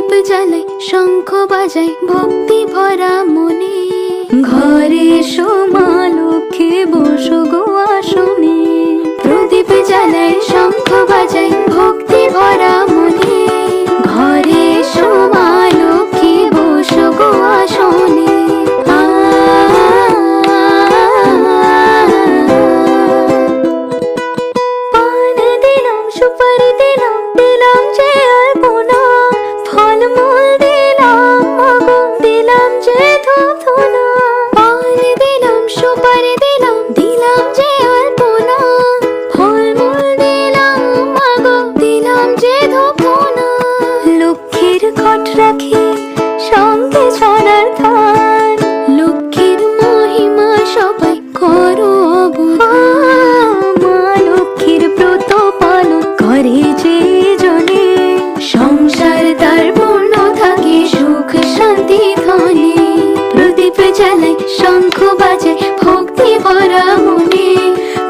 দীপ জ্বালাই শঙ্খ বাজাই ভক্তি ভরা মনে। ঘরে সময় শান্তি ধনে প্রদীপ জ্বালাই শঙ্খ ভক্তি ভরা মনে।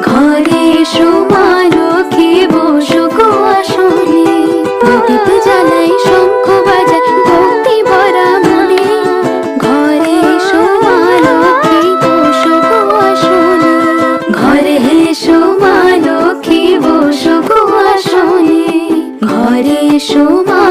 ঘরে সোমা লক্ষ্মী বসো গো আসনে। প্রদীপ ঘরে ঘরে ঘরে সোমা